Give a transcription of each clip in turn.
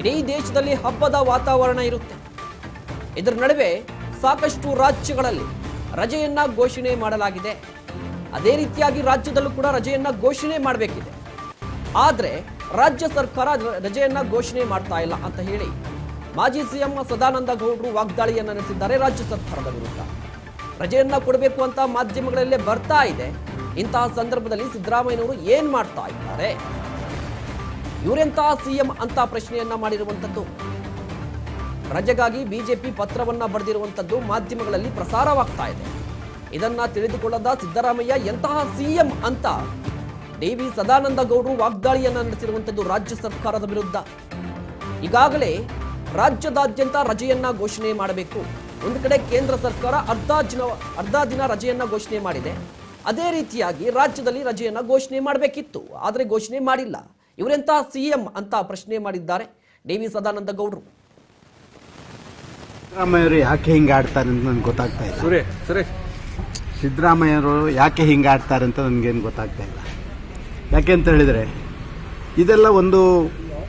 ಇಡೀ ದೇಶದಲ್ಲಿ ಹಬ್ಬದ ವಾತಾವರಣ ಇರುತ್ತೆ. ಇದರ ನಡುವೆ ಸಾಕಷ್ಟು ರಾಜ್ಯಗಳಲ್ಲಿ ರಜೆಯನ್ನ ಘೋಷಣೆ ಮಾಡಲಾಗಿದೆ. ಅದೇ ರೀತಿಯಾಗಿ ರಾಜ್ಯದಲ್ಲೂ ಕೂಡ ರಜೆಯನ್ನ ಘೋಷಣೆ ಮಾಡಬೇಕಿದೆ. ಆದರೆ ರಾಜ್ಯ ಸರ್ಕಾರ ರಜೆಯನ್ನ ಘೋಷಣೆ ಮಾಡ್ತಾ ಇಲ್ಲ ಅಂತ ಹೇಳಿ ಮಾಜಿ ಸಿಎಂ ಸದಾನಂದ ಗೌಡರು ವಾಗ್ದಾಳಿಯನ್ನು ನಡೆಸಿದ್ದಾರೆ ರಾಜ್ಯ ಸರ್ಕಾರದ ವಿರುದ್ಧ. ರಜೆಯನ್ನ ಕೊಡಬೇಕು ಅಂತ ಮಾಧ್ಯಮಗಳಲ್ಲೇ ಬರ್ತಾ ಇದೆ. ಇಂತಹ ಸಂದರ್ಭದಲ್ಲಿ ಸಿದ್ದರಾಮಯ್ಯನವರು ಏನ್ ಮಾಡ್ತಾ ಇದ್ದಾರೆ? ಇವರೆಂತಹ ಸಿಎಂ ಅಂತ ಪ್ರಶ್ನೆಯನ್ನ ಮಾಡಿರುವಂಥದ್ದು? ರಜೆಗಾಗಿ ಬಿಜೆಪಿ ಪತ್ರವನ್ನ ಬರೆದಿರುವಂಥದ್ದು ಮಾಧ್ಯಮಗಳಲ್ಲಿ ಪ್ರಸಾರವಾಗ್ತಾ ಇದೆ. ಇದನ್ನ ತಿಳಿದುಕೊಳ್ಳದ ಸಿದ್ದರಾಮಯ್ಯ, ಎಂತಹ ಸಿಎಂ ಅಂತ? ಡಿ ವಿ ಸದಾನಂದ ಗೌಡರು ವಾಗ್ದಾಳಿಯನ್ನ ನಡೆಸಿರುವಂತದ್ದು ರಾಜ್ಯ ಸರ್ಕಾರದ ವಿರುದ್ಧ. ಈಗಾಗಲೇ ರಾಜ್ಯದಾದ್ಯಂತ ರಜೆಯನ್ನ ಘೋಷಣೆ ಮಾಡಬೇಕು. ಒಂದು ಕಡೆ ಕೇಂದ್ರ ಸರ್ಕಾರ ಅರ್ಧ ದಿನ ಅರ್ಧ ದಿನ ರಜೆಯನ್ನ ಘೋಷಣೆ ಮಾಡಿದೆ. ಅದೇ ರೀತಿಯಾಗಿ ರಾಜ್ಯದಲ್ಲಿ ರಜೆಯನ್ನ ಘೋಷಣೆ ಮಾಡಬೇಕಿತ್ತು. ಆದರೆ ಘೋಷಣೆ ಮಾಡಿಲ್ಲ. ಇವರೆಂತ ಸಿಎಂ ಅಂತ ಪ್ರಶ್ನೆ ಮಾಡಿದ್ದಾರೆ. ಡಿ ವಿ ಸದಾನಂದ ಗೌಡರು. ಸಿದ್ದರಾಮಯ್ಯರು ಯಾಕೆ ಹಿಂಗೆ ಆಡ್ತಾರೆ ಅಂತ ನನಗೆ ಗೊತ್ತಾಗ್ತಾ ಇಲ್ಲ. ಸಿದ್ದರಾಮಯ್ಯರು ಯಾಕೆ ಹಿಂಗೆ ಆಡ್ತಾರೆ ಅಂತ ನನಗೇನು ಗೊತ್ತಾಗ್ತಾ ಇಲ್ಲ. ಯಾಕೆ ಅಂತ ಹೇಳಿದರೆ ಇದೆಲ್ಲ ಒಂದು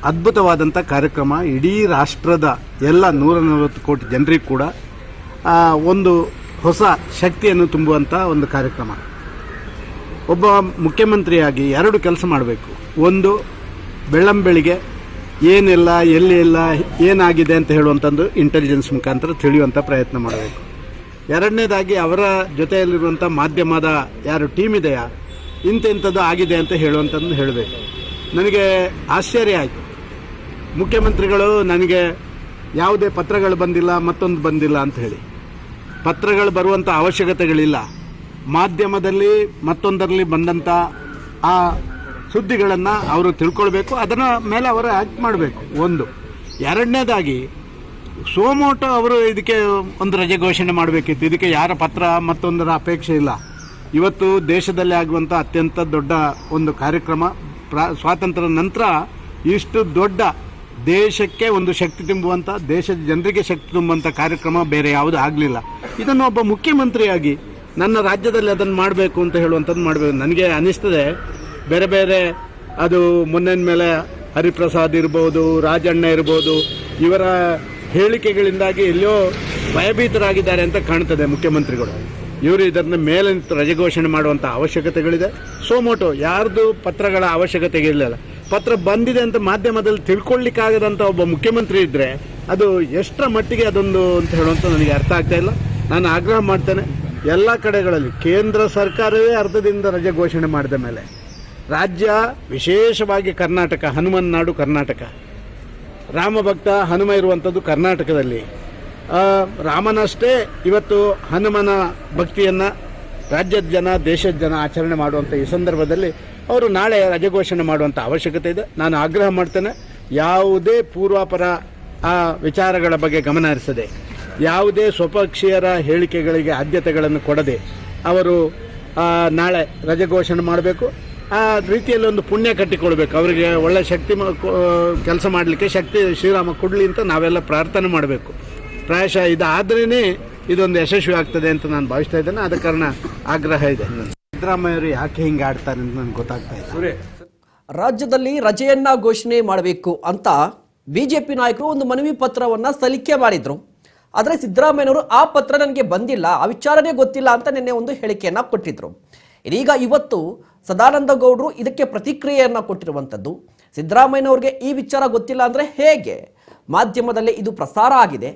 ಅದ್ಭುತವಾದಂಥ ಕಾರ್ಯಕ್ರಮ. ಇಡೀ ರಾಷ್ಟ್ರದ ಎಲ್ಲ ನೂರ ನಲವತ್ತು ಕೋಟಿ ಜನರಿಗೆ ಕೂಡ ಆ, ಒಂದು ಹೊಸ ಶಕ್ತಿಯನ್ನು ತುಂಬುವಂಥ ಒಂದು ಕಾರ್ಯಕ್ರಮ. ಒಬ್ಬ ಮುಖ್ಯಮಂತ್ರಿಯಾಗಿ ಎರಡು ಕೆಲಸ ಮಾಡಬೇಕು. ಒಂದು ಬೆಳ್ಳಂಬೆಳಿಗ್ಗೆ ಏನಿಲ್ಲ, ಎಲ್ಲಿ ಇಲ್ಲ, ಏನಾಗಿದೆ ಅಂತ ಹೇಳುವಂಥದ್ದು ಇಂಟೆಲಿಜೆನ್ಸ್ ಮುಖಾಂತರ ತಿಳಿಯುವಂಥ ಪ್ರಯತ್ನ ಮಾಡಬೇಕು. ಎರಡನೇದಾಗಿ ಅವರ ಜೊತೆಯಲ್ಲಿರುವಂಥ ಮಾಧ್ಯಮದ ಯಾರು ಟೀಮ್ ಇದೆಯಾ ಇಂಥಿಂಥದ್ದು ಆಗಿದೆ ಅಂತ ಹೇಳುವಂಥದ್ದು ಹೇಳಬೇಕು. ನನಗೆ ಆಶ್ಚರ್ಯ ಆಯಿತು. ಮುಖ್ಯಮಂತ್ರಿಗಳು ನನಗೆ ಯಾವುದೇ ಪತ್ರಗಳು ಬಂದಿಲ್ಲ, ಮತ್ತೊಂದು ಬಂದಿಲ್ಲ ಅಂತ ಹೇಳಿ. ಪತ್ರಗಳು ಬರುವಂಥ ಅವಶ್ಯಕತೆಗಳಿಲ್ಲ. ಮಾಧ್ಯಮದಲ್ಲಿ ಮತ್ತೊಂದರಲ್ಲಿ ಬಂದಂಥ ಆ ಸುದ್ದಿಗಳನ್ನು ಅವರು ತಿಳ್ಕೊಳ್ಬೇಕು ಅದರ ಮೇಲೆ ಅವರು ಆ್ಯಕ್ಟ್ ಮಾಡಬೇಕು. ಒಂದು. ಎರಡನೇದಾಗಿ, ಸೋಮೋಟೋ ಅವರು ಇದಕ್ಕೆ ಒಂದು ರಜೆ ಘೋಷಣೆ ಮಾಡಬೇಕಿತ್ತು. ಇದಕ್ಕೆ ಯಾರ ಪತ್ರ ಮತ್ತೊಂದರ ಅಪೇಕ್ಷೆ ಇಲ್ಲ. ಇವತ್ತು ದೇಶದಲ್ಲಿ ಆಗುವಂಥ ಅತ್ಯಂತ ದೊಡ್ಡ ಒಂದು ಕಾರ್ಯಕ್ರಮ. ಪ್ರಾ ಸ್ವಾತಂತ್ರ್ಯ ನಂತರ ಇಷ್ಟು ದೊಡ್ಡ ದೇಶಕ್ಕೆ ಒಂದು ಶಕ್ತಿ ತುಂಬುವಂಥ ದೇಶದ ಜನರಿಗೆ ಶಕ್ತಿ ತುಂಬುವಂಥ ಕಾರ್ಯಕ್ರಮ ಬೇರೆ ಯಾವುದೂ ಆಗಲಿಲ್ಲ. ಇದನ್ನು ಒಬ್ಬ ಮುಖ್ಯಮಂತ್ರಿಯಾಗಿ, ನನ್ನ ರಾಜ್ಯದಲ್ಲಿ ಅದನ್ನು ಮಾಡಬೇಕು ಅಂತ ಹೇಳುವಂಥದ್ದು ಮಾಡಬೇಕು. ನನಗೆ ಅನಿಸ್ತದೆ ಬೇರೆ ಬೇರೆ, ಅದು ಮೊನ್ನೆನ ಮೇಲೆ ಹರಿಪ್ರಸಾದ್ ಇರ್ಬೋದು, ರಾಜಣ್ಣ ಇರ್ಬೋದು, ಇವರ ಹೇಳಿಕೆಗಳಿಂದಾಗಿ ಎಲ್ಲೋ ಭಯಭೀತರಾಗಿದ್ದಾರೆ ಅಂತ ಕಾಣ್ತದೆ ಮುಖ್ಯಮಂತ್ರಿಗಳು. ಇವರು ಇದನ್ನ ಮೇಲೆ ರಜೆ ಘೋಷಣೆ ಮಾಡುವಂಥ ಅವಶ್ಯಕತೆಗಳಿದೆ. ಸೋಮೋಟು, ಯಾರ್ದು ಪತ್ರಗಳ ಅವಶ್ಯಕತೆ ಇರಲಿಲ್ಲ. ಪತ್ರ ಬಂದಿದೆ ಅಂತ ಮಾಧ್ಯಮದಲ್ಲಿ ತಿಳ್ಕೊಳ್ಳಿಕ್ಕಾಗದಂಥ ಒಬ್ಬ ಮುಖ್ಯಮಂತ್ರಿ ಇದ್ದರೆ ಅದು ಎಷ್ಟರ ಮಟ್ಟಿಗೆ ಅದೊಂದು ಅಂತ ಹೇಳುವಂಥ ನನಗೆ ಅರ್ಥ ಆಗ್ತಾ ಇಲ್ಲ. ನಾನು ಆಗ್ರಹ ಮಾಡ್ತೇನೆ, ಎಲ್ಲ ಕಡೆಗಳಲ್ಲಿ ಕೇಂದ್ರ ಸರ್ಕಾರವೇ ಅರ್ಧದಿಂದ ರಜೆ ಘೋಷಣೆ ಮಾಡಿದ ಮೇಲೆ ರಾಜ್ಯ, ವಿಶೇಷವಾಗಿ ಕರ್ನಾಟಕ ಹನುಮನ್ ನಾಡು ಕರ್ನಾಟಕ ರಾಮಭಕ್ತ ಹನುಮ ಇರುವಂಥದ್ದು ಕರ್ನಾಟಕದಲ್ಲಿ. ರಾಮನಷ್ಟೇ ಇವತ್ತು ಹನುಮನ ಭಕ್ತಿಯನ್ನು ರಾಜ್ಯದ ಜನ, ದೇಶದ ಜನ ಆಚರಣೆ ಮಾಡುವಂಥ ಈ ಸಂದರ್ಭದಲ್ಲಿ ಅವರು ನಾಳೆ ರಜೆ ಘೋಷಣೆ ಮಾಡುವಂಥ ಅವಶ್ಯಕತೆ ಇದೆ. ನಾನು ಆಗ್ರಹ ಮಾಡ್ತೇನೆ, ಯಾವುದೇ ಪೂರ್ವಾಪರ ಆ ವಿಚಾರಗಳ ಬಗ್ಗೆ ಗಮನ ಹರಿಸದೆ, ಯಾವುದೇ ಸ್ವಪಕ್ಷೀಯರ ಹೇಳಿಕೆಗಳಿಗೆ ಆದ್ಯತೆಗಳನ್ನು ಕೊಡದೆ ಅವರು ನಾಳೆ ರಜೆ ಘೋಷಣೆ ಮಾಡಬೇಕು. ಆ ರೀತಿಯಲ್ಲಿ ಒಂದು ಪುಣ್ಯ ಕಟ್ಟಿಕೊಳ್ಬೇಕು ಅವರಿಗೆ ಒಳ್ಳೆ ಶಕ್ತಿ ಕೆಲಸ ಮಾಡಲಿಕ್ಕೆ ಶಕ್ತಿ ಶ್ರೀರಾಮ ಕೊಡಲಿ ಅಂತ ನಾವೆಲ್ಲ ಪ್ರಾರ್ಥನೆ ಮಾಡಬೇಕು. ಪ್ರಾಯಶಃ ಇದಾದ್ರೇ ಇದೊಂದು ಯಶಸ್ವಿ ಆಗ್ತದೆ ಅಂತ ನಾನು ಭಾವಿಸ್ತಾ ಇದ್ದೇನೆ. ಆದ ಕಾರಣ ಆಗ್ರಹ ಇದೆ. ಸಿದ್ದರಾಮಯ್ಯರು ಯಾಕೆ ಹಿಂಗೆ ಆಡ್ತಾರೆ ಅಂತ ನನಗೆ ಗೊತ್ತಾಗ್ತಾ ಇದೆ ರಾಜ್ಯದಲ್ಲಿ ರಜೆಯನ್ನ ಘೋಷಣೆ ಮಾಡಬೇಕು ಅಂತ ಬಿಜೆಪಿ ನಾಯಕರು ಒಂದು ಮನವಿ ಪತ್ರವನ್ನ ಸಲ್ಲಿಕೆ ಮಾಡಿದ್ರು. ಆದರೆ ಸಿದ್ದರಾಮಯ್ಯನವರು ಆ ಪತ್ರ ನನಗೆ ಬಂದಿಲ್ಲ ಆ ವಿಚಾರನೆ ಗೊತ್ತಿಲ್ಲ ಅಂತ ನಿನ್ನೆ ಒಂದು ಹೇಳಿಕೆಯನ್ನ ಕೊಟ್ಟಿದ್ರು. ಇದೀಗ ಇವತ್ತು ಸದಾನಂದ ಗೌಡರು ಇದಕ್ಕೆ ಪ್ರತಿಕ್ರಿಯೆಯನ್ನು ಕೊಟ್ಟಿರುವಂಥದ್ದು. ಸಿದ್ದರಾಮಯ್ಯನವ್ರಿಗೆ ಈ ವಿಚಾರ ಗೊತ್ತಿಲ್ಲ ಅಂದರೆ ಹೇಗೆ? ಮಾಧ್ಯಮದಲ್ಲಿ ಇದು ಪ್ರಸಾರ ಆಗಿದೆ.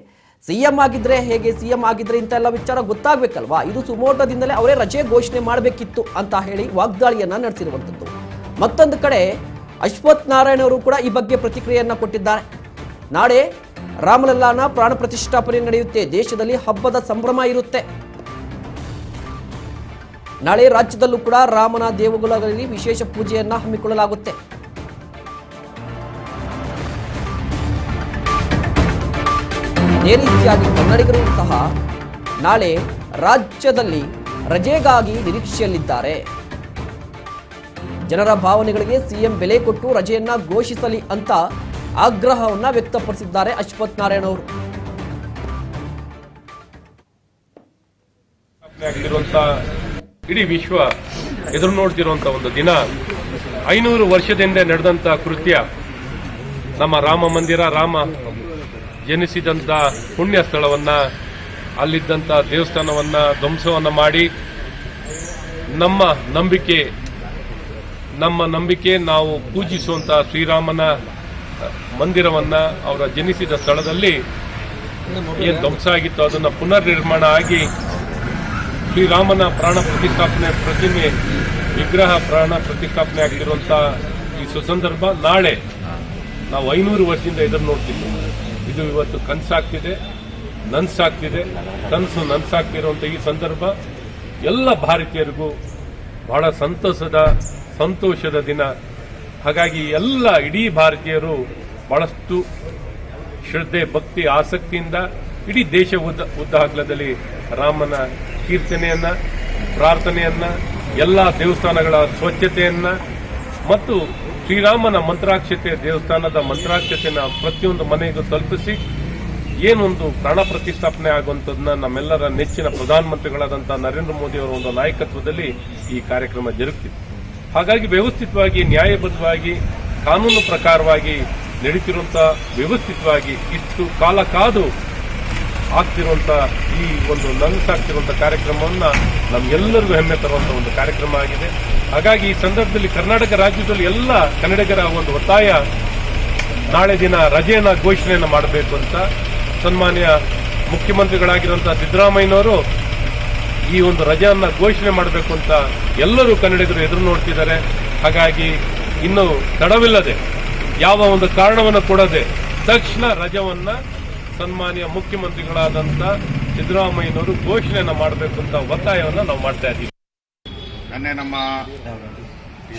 ಸಿ ಎಂ ಆಗಿದ್ರೆ ಹೇಗೆ? ಸಿ ಎಂ ಆಗಿದ್ರೆ ಇಂಥ ಎಲ್ಲ ವಿಚಾರ ಗೊತ್ತಾಗಬೇಕಲ್ವಾ? ಇದು ಸುಮೋಟದಿಂದಲೇ ಅವರೇ ರಜೆ ಘೋಷಣೆ ಮಾಡಬೇಕಿತ್ತು ಅಂತ ಹೇಳಿ ವಾಗ್ದಾಳಿಯನ್ನು ನಡೆಸಿರುವಂಥದ್ದು. ಮತ್ತೊಂದು ಕಡೆ ಅಶ್ವಥ್ ನಾರಾಯಣ ಅವರು ಕೂಡ ಈ ಬಗ್ಗೆ ಪ್ರತಿಕ್ರಿಯೆಯನ್ನು ಕೊಟ್ಟಿದ್ದಾರೆ. ನಾಳೆ ರಾಮಲಲ್ಲಾನ ಪ್ರಾಣ ಪ್ರತಿಷ್ಠಾಪನೆ ನಡೆಯುತ್ತೆ. ದೇಶದಲ್ಲಿ ಹಬ್ಬದ ಸಂಭ್ರಮ ಇರುತ್ತೆ. ನಾಳೆ ರಾಜ್ಯದಲ್ಲೂ ಕೂಡ ರಾಮನ ದೇವಗುಲಗಳಲ್ಲಿ ವಿಶೇಷ ಪೂಜೆಯನ್ನ ಹಮ್ಮಿಕೊಳ್ಳಲಾಗುತ್ತೆ. ಇದೇ ರೀತಿಯಾಗಿ ಕನ್ನಡಿಗರು ಸಹ ನಾಳೆ ರಾಜ್ಯದಲ್ಲಿ ರಜೆಗಾಗಿ ನಿರೀಕ್ಷೆಯಲ್ಲಿದ್ದಾರೆ. ಜನರ ಭಾವನೆಗಳಿಗೆ ಸಿಎಂ ಬೆಲೆ ಕೊಟ್ಟು ರಜೆಯನ್ನ ಘೋಷಿಸಲಿ ಅಂತ ಆಗ್ರಹವನ್ನ ವ್ಯಕ್ತಪಡಿಸಿದ್ದಾರೆ ಅಶ್ವಥ್ ನಾರಾಯಣ ಅವರು. ಆಗ್ತಿರುವಂತ ಇಡೀ ವಿಶ್ವ ಎದುರು ನೋಡ್ತಿರುವಂತ ಒಂದು ದಿನ. ಐನೂರು ವರ್ಷದಿಂದ ನಡೆದಂತ ಕೃತ್ಯ. ನಮ್ಮ ರಾಮ ಮಂದಿರ, ರಾಮ ಜನಿಸಿದಂತ ಪುಣ್ಯ ಸ್ಥಳವನ್ನ, ಅಲ್ಲಿದ್ದಂತ ದೇವಸ್ಥಾನವನ್ನ ಧ್ವಂಸವನ್ನ ಮಾಡಿ ನಮ್ಮ ನಂಬಿಕೆ ನಮ್ಮ ನಂಬಿಕೆ ನಾವು ಪೂಜಿಸುವಂತ ಶ್ರೀರಾಮನ ಮಂದಿರವನ್ನ, ಅವರ ಜನಿಸಿದ ಸ್ಥಳದಲ್ಲಿ ಏನು ಧ್ವಂಸ ಆಗಿತ್ತು ಅದನ್ನ ಪುನರ್ ನಿರ್ಮಾಣ ಆಗಿ ಶ್ರೀರಾಮನ ಪ್ರಾಣ ಪ್ರತಿಷ್ಠಾಪನೆ, ಪ್ರತಿಮೆ, ವಿಗ್ರಹ ಪ್ರಾಣ ಪ್ರತಿಷ್ಠಾಪನೆ ಆಗಿರುವಂಥ ಈ ಸುಸಂದರ್ಭ ನಾಳೆ ನಾವು ಐನೂರು ವರ್ಷದಿಂದ ಇದನ್ನು ನೋಡ್ತೀವಿ ಇದು ಇವತ್ತು ಕನಸಾಗ್ತಿದೆ, ನನ್ಸಾಗ್ತಿದೆ, ಕನಸು ನನ್ಸಾಗ್ತಿರುವಂಥ ಈ ಸಂದರ್ಭ ಎಲ್ಲ ಭಾರತೀಯರಿಗೂ ಬಹಳ ಸಂತಸದ, ಸಂತೋಷದ ದಿನ. ಹಾಗಾಗಿ ಎಲ್ಲ ಇಡೀ ಭಾರತೀಯರು ಬಹಳಷ್ಟು ಶ್ರದ್ಧೆ, ಭಕ್ತಿ, ಆಸಕ್ತಿಯಿಂದ ಇಡೀ ದೇಶ ಉದ್ದ ಉದ್ದಾಗಲದಲ್ಲಿ ರಾಮನ ಕೀರ್ತನೆಯನ್ನ, ಪ್ರಾರ್ಥನೆಯನ್ನ, ಎಲ್ಲ ದೇವಸ್ಥಾನಗಳ ಸ್ವಚ್ಛತೆಯನ್ನ ಮತ್ತು ಶ್ರೀರಾಮನ ಮಂತ್ರಾಕ್ಷತೆ ದೇವಸ್ಥಾನದ ಮಂತ್ರಾಕ್ಷತೆಯನ್ನ ಪ್ರತಿಯೊಂದು ಮನೆಗೂ ತಲುಪಿಸಿ ಏನೊಂದು ಪ್ರಾಣ ಪ್ರತಿಷ್ಠಾಪನೆ ಆಗುವಂಥದ್ದನ್ನ ನಮ್ಮೆಲ್ಲರ ನೆಚ್ಚಿನ ಪ್ರಧಾನಮಂತ್ರಿಗಳಾದಂಥ ನರೇಂದ್ರ ಮೋದಿ ಅವರ ಒಂದು ನಾಯಕತ್ವದಲ್ಲಿ ಈ ಕಾರ್ಯಕ್ರಮ ಜರುಗ್ತಿದೆ. ಹಾಗಾಗಿ ವ್ಯವಸ್ಥಿತವಾಗಿ, ನ್ಯಾಯಬದ್ಧವಾಗಿ, ಕಾನೂನು ಪ್ರಕಾರವಾಗಿ ನಡೀತಿರುವಂತ ವ್ಯವಸ್ಥಿತವಾಗಿ ಇಷ್ಟು ಕಾಲ ಕಾದು ಆಗ್ತಿರುವಂತ ಈ ಒಂದು ನನಸಾಗ್ತಿರುವಂತ ಕಾರ್ಯಕ್ರಮವನ್ನ ನಮ್ಗೆಲ್ಲರಿಗೂ ಹೆಮ್ಮೆ ತರುವಂತ ಒಂದು ಕಾರ್ಯಕ್ರಮ ಆಗಿದೆ. ಹಾಗಾಗಿ ಈ ಸಂದರ್ಭದಲ್ಲಿ ಕರ್ನಾಟಕ ರಾಜ್ಯದಲ್ಲಿ ಎಲ್ಲ ಕನ್ನಡಿಗರ ಒಂದು ಒತ್ತಾಯ ನಾಳೆ ದಿನ ರಜೆಯನ್ನ ಘೋಷಣೆಯನ್ನು ಮಾಡಬೇಕು ಅಂತ ಸನ್ಮಾನ್ಯ ಮುಖ್ಯಮಂತ್ರಿಗಳಾಗಿರುವಂತಹ ಸಿದ್ದರಾಮಯ್ಯನವರು ಈ ಒಂದು ರಜೆಯನ್ನ ಘೋಷಣೆ ಮಾಡಬೇಕು ಅಂತ ಎಲ್ಲರೂ ಕನ್ನಡಿಗರು ಎದುರು ನೋಡ್ತಿದ್ದಾರೆ. ಹಾಗಾಗಿ ಇನ್ನು ತಡವಿಲ್ಲದೆ ಯಾವ ಒಂದು ಕಾರಣವನ್ನು ಕೊಡದೆ ತಕ್ಷಣ ರಜವನ್ನ ಸನ್ಮಾನ್ಯ ಮುಖ್ಯಮಂತ್ರಿಗಳಾದಂತ ಸಿದ್ದರಾಮಯ್ಯನವರು ಘೋಷಣೆಯನ್ನ ಮಾಡಬೇಕು ಅಂತ ಒತ್ತಾಯವನ್ನ ನಾವು ಮಾಡ್ತಾ ಇದ್ದೀವಿ. ನಿನ್ನೆ ನಮ್ಮ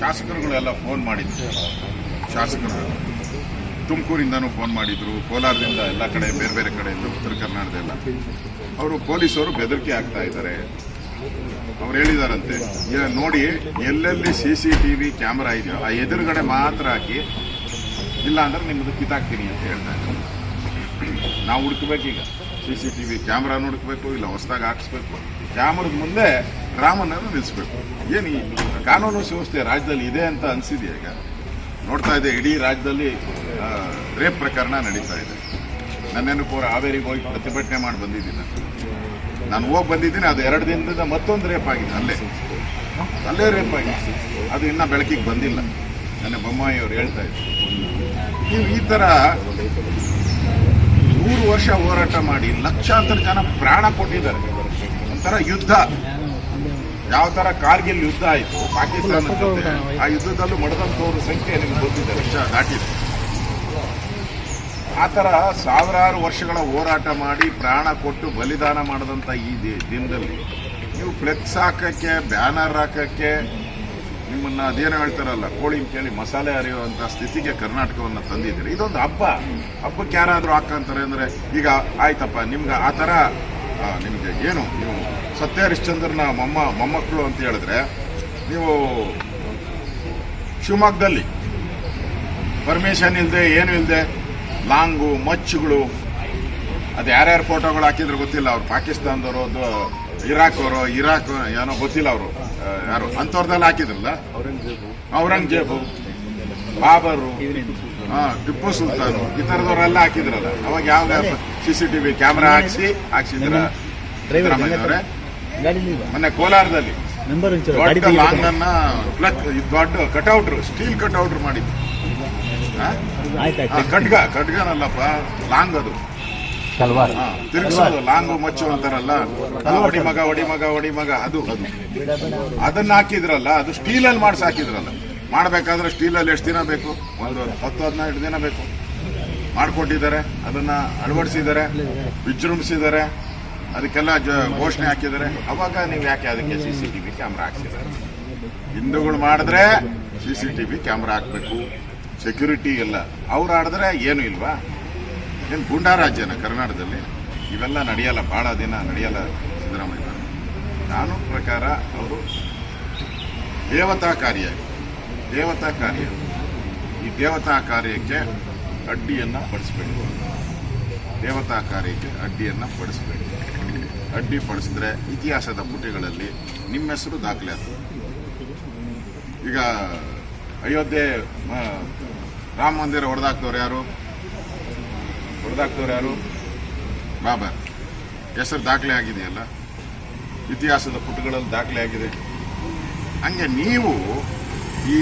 ಶಾಸಕರುಗಳೆಲ್ಲ ಫೋನ್ ಮಾಡಿದ್ರು. ಶಾಸಕರು ತುಮಕೂರಿಂದನೂ ಫೋನ್ ಮಾಡಿದ್ರು ಕೋಲಾರದಿಂದ ಎಲ್ಲ ಕಡೆ ಬೇರೆ ಬೇರೆ ಕಡೆಯಿಂದ ಉತ್ತರ ಕರ್ನಾಟಕದೆಲ್ಲ ಅವರು ಪೊಲೀಸರು ಬೆದರಿಕೆ ಆಗ್ತಾ ಇದ್ದಾರೆ. ಅವ್ರು ಹೇಳಿದಾರಂತೆ "ಏ, ನೋಡಿ ಎಲ್ಲೆಲ್ಲಿ ಸಿ ಸಿ ಟಿವಿ ಕ್ಯಾಮ್ರಾ ಇದೆಯೋ ಆ ಎದುರುಗಡೆ ಮಾತ್ರ ಹಾಕಿ ಇಲ್ಲ ಅಂದ್ರೆ ನಿಮ್ಮದು ಕಿತ್ತಾಕ್ತೀನಿ ಅಂತ ಹೇಳ್ತಾ ಇದ್ದಾರೆ. ನಾವು ಹುಡುಕ್ಬೇಕೀಗ C C T V camera ಹುಡುಕ್ಬೇಕು, ಇಲ್ಲ ಹೊಸದಾಗಿ ಹಾಕಿಸ್ಬೇಕು. ಕ್ಯಾಮ್ರದ ಮುಂದೆ ರಾಮನನ್ನು ನಿಲ್ಲಿಸ್ಬೇಕು ಏನು ಈ ಕಾನೂನು ಸುವ್ಯವಸ್ಥೆ ರಾಜ್ಯದಲ್ಲಿ ಇದೆ ಅಂತ ಅನಿಸಿದೆಯಾ ಈಗ? ನೋಡ್ತಾ ಇದೆ ಇಡೀ ರಾಜ್ಯದಲ್ಲಿ ರೇಪ್ ಪ್ರಕರಣ ನಡೀತಾ ಇದೆ. ನನ್ನೇನು ಕೋರ ಹಾವೇರಿಗೆ ಹೋಗಿ ಪ್ರತಿಭಟನೆ ಮಾಡಿ ಬಂದಿದ್ದೀನಿ. ನಾನು. ನಾನು ಹೋಗಿ ಬಂದಿದ್ದೀನಿ, ಅದು ಎರಡು ದಿನದಿಂದ ಮತ್ತೊಂದು ರೇಪ್ ಆಗಿದೆ, ಅಲ್ಲೇ. ಅಲ್ಲೇ ರೇಪ್ ಆಗಿದೆ. ಅದು ಇನ್ನೂ ಬೆಳಕಿಗೆ ಬಂದಿಲ್ಲ. ನನ್ನ ಬೊಮ್ಮಾಯಿ ಅವರು ಹೇಳ್ತಾ ಇದ್ರು. ನೀವು ಈ ಥರ ನೂರು ವರ್ಷ ಹೋರಾಟ ಮಾಡಿ ಲಕ್ಷಾಂತರ ಜನ ಪ್ರಾಣ ಕೊಟ್ಟಿದ್ದಾರೆ. ಒಂಥರ ಯುದ್ಧ. ಯಾವ ತರ ಕಾರ್ಗಿಲ್ ಯುದ್ಧ ಆಯಿತು ಪಾಕಿಸ್ತಾನ ಆ ಯುದ್ಧದಲ್ಲೂ ಮಡದಂತವ್ರ ಸಂಖ್ಯೆ ನಿಮ್ಗೆ ಗೊತ್ತಿದೆ ಲಕ್ಷ ದಾಟಿದೆ. ಆ ಥರ ಸಾವಿರಾರು ವರ್ಷಗಳ ಹೋರಾಟ ಮಾಡಿ ಪ್ರಾಣ ಕೊಟ್ಟು ಬಲಿದಾನ ಮಾಡಿದಂಥ ಈ ದಿನದಲ್ಲಿ ನೀವು ಫ್ಲೆಕ್ಸ್ ಹಾಕಕ್ಕೆ ಬ್ಯಾನರ್ ಹಾಕಕ್ಕೆ ನಿಮ್ಮನ್ನ ಅದೇನೋ ಹೇಳ್ತಾರಲ್ಲ ಕೋಳಿ ಕೇಳಿ ಮಸಾಲೆ ಅರಿಯುವಂತ ಸ್ಥಿತಿಗೆ ಕರ್ನಾಟಕವನ್ನ ತಂದಿದ್ದೀರಿ. ಇದೊಂದು ಹಬ್ಬ. ಹಬ್ಬಕ್ಕೆ ಯಾರಾದ್ರೂ ಹಾಕಂತಾರೆ ಅಂದ್ರೆ ಈಗ ಆಯ್ತಪ್ಪ, ನಿಮ್ಗೆ ಆ ಥರ ನಿಮಗೆ ಏನು, ನೀವು ಸತ್ಯ ಹರಿಶ್ಚಂದ್ರನ ಮೊಮ್ಮ ಮೊಮ್ಮಕ್ಕಳು ಅಂತ ಹೇಳಿದ್ರೆ, ನೀವು ಶಿವಮೊಗ್ಗದಲ್ಲಿ ಪರ್ಮಿಷನ್ ಇಲ್ಲದೆ ಏನು ಇಲ್ಲದೆ ಲಾಂಗು, ಮಚ್ಚುಗಳು, ಅದು ಯಾರ್ಯಾರು ಫೋಟೋಗಳು ಹಾಕಿದ್ರು ಗೊತ್ತಿಲ್ಲ, ಅವ್ರು ಪಾಕಿಸ್ತಾನದವರು ಇರಾಕ್ ಅವರು ಇರಾಕ್, ಏನೋ ಗೊತ್ತಿಲ್ಲ ಅವರು. ಯಾರು ಅಂಥವ್ರದ್ದೆಲ್ಲ ಹಾಕಿದ್ರಲ್ಲ? ಔರಂಗಜೇಬು. ಬಾಬರು ಟಿಪ್ಪು ಸುಲ್ತಾನು ಈ ಥರದವರೆಲ್ಲ ಹಾಕಿದ್ರಲ್ಲ. ಅವಾಗ ಯಾವ ಸಿ ಸಿ ಟಿವಿ ಕ್ಯಾಮ್ರಾ ಹಾಕ್ಸಿ ಹಾಕ್ಸಿದ್ರ ಸಿದ್ದರಾಮಯ್ಯನವರೇ ಮೊನ್ನೆ ಕೋಲಾರದಲ್ಲಿ. ದೊಡ್ಡ ಲಾಂಗ್ ಅನ್ನ ಪ್ಲಗ್ ದೊಡ್ಡ ಕಟೌಟ್ರು ಸ್ಟೀಲ್ ಕಟೌಟ್ರು ಮಾಡಿದ್ದು. ಖಡ್ಗ ಖಡ್ಗನಲ್ಲಪ್ಪ ಲಾಂಗ್ ಅದು. ಹಾ, ತಿರುಗಿಸೋದು ಲಾಂಗು ಮಚ್ಚು ಅಂತಾರಲ್ಲ ಒಡಿ ಮಗ ಒಡಿ ಮಗ ಒಡಿ ಮಗ ಅದು ಅದು. ಅದನ್ನ ಹಾಕಿದ್ರಲ್ಲ ಅದು ಸ್ಟೀಲಲ್ಲಿ ಮಾಡಿಸಿ ಹಾಕಿದ್ರಲ್ಲ. ಮಾಡ್ಬೇಕಾದ್ರೆ ಸ್ಟೀಲಲ್ಲಿ ಎಷ್ಟು ದಿನ ಬೇಕು? ಒಂದು ಹತ್ತು ಹದಿನೈದು ದಿನ ಬೇಕು. ಮಾಡಿಕೊಟ್ಟಿದ್ದಾರೆ ಅದನ್ನ ಅಳವಡಿಸಿದ್ದಾರೆ ವಿಜೃಂಭಿಸಿದ್ದಾರೆ ಅದಕ್ಕೆಲ್ಲ ಘೋಷಣೆ ಹಾಕಿದ್ದಾರೆ. ಅವಾಗ ನೀವು ಯಾಕೆ ಅದಕ್ಕೆ ಸಿ ಸಿ ಟಿವಿ ಕ್ಯಾಮ್ರಾ ಹಾಕ್ಸಿದ್ದಾರೆ? ಹಿಂದೂಗಳು ಮಾಡಿದ್ರೆ ಸಿ ಸಿ ಟಿವಿ ಕ್ಯಾಮ್ರಾ ಹಾಕ್ಬೇಕು. ಸೆಕ್ಯೂರಿಟಿ ಎಲ್ಲ ಅವ್ರು ಆಡಿದ್ರೆ ಏನು ಇಲ್ವಾ? ಏನು ಗುಂಡಾ ರಾಜ್ಯನ ಕರ್ನಾಟಕದಲ್ಲಿ ಇವೆಲ್ಲ ನಡೆಯಲ್ಲ ಭಾಳ ದಿನ ನಡೆಯಲ್ಲ ಸಿದ್ದರಾಮಯ್ಯ. ನಾನು ಪ್ರಕಾರ ಅವರು ದೇವತಾ ಕಾರ್ಯ ದೇವತಾ ಕಾರ್ಯ ಈ ದೇವತಾ ಕಾರ್ಯಕ್ಕೆ ಅಡ್ಡಿಯನ್ನು ಪಡಿಸ್ಬೇಕು ದೇವತಾ ಕಾರ್ಯಕ್ಕೆ ಅಡ್ಡಿಯನ್ನು ಪಡಿಸ್ಬೇಕು ಅಡ್ಡಿ ಪಡಿಸಿದ್ರೆ ಇತಿಹಾಸದ ಪುಟಗಳಲ್ಲಿ ನಿಮ್ಮ ಹೆಸರು ದಾಖಲೆ ಆಗ್ತದೆ. ಈಗ ಅಯೋಧ್ಯೆ ರಾಮ ಮಂದಿರ ಹೊಡೆದಾಕ್ತವ್ರು ಯಾರು? ಹೊಡೆದಾಕ್ದವ್ರು ಯಾರು? ಬಾಬಾ, ಹೆಸರು ದಾಖಲೆ ಆಗಿದೆಯಲ್ಲ? ಇತಿಹಾಸದ ಪುಟಗಳಲ್ಲಿ ದಾಖಲೆ ಆಗಿದೆ. ಹಂಗೆ ನೀವು ಈ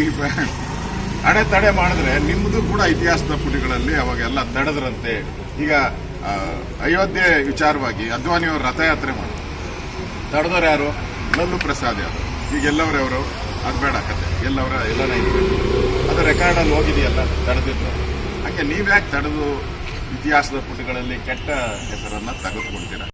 ಅಡೆ ತಡೆ ಮಾಡಿದ್ರೆ ನಿಮ್ಮದು ಕೂಡ ಇತಿಹಾಸದ ಪುಟಗಳಲ್ಲಿ ಅವಾಗೆಲ್ಲ ತಡೆದ್ರಂತೆ. ಈಗ ಅಯೋಧ್ಯೆ ವಿಚಾರವಾಗಿ ಅದ್ವಾನಿಯವರು ರಥಯಾತ್ರೆ ಮಾಡಿ. ತಡೆದವ್ರು ಯಾರು? ಲಲ್ಲು ಪ್ರಸಾದ್ ಯಾರು? ಈಗ ಎಲ್ಲವ್ರು ಅವರು? ಅದು ಬೇಡ ಕತೆ. ಎಲ್ಲವರ, ಎಲ್ಲರ ಅದು ರೆಕಾರ್ಡಲ್ಲಿ ಹೋಗಿದೆಯಲ್ಲ, ತಡೆದಿದ್ದು. ಹಂಗೆ ನೀವ್ಯಾಕೆ ತಡೆದು ಇತಿಹಾಸದ ಪುಟಗಳಲ್ಲಿ ಕೆಟ್ಟ ಹೆಸರನ್ನ ತೆಗೆದುಕೊಳ್ತೀರಾ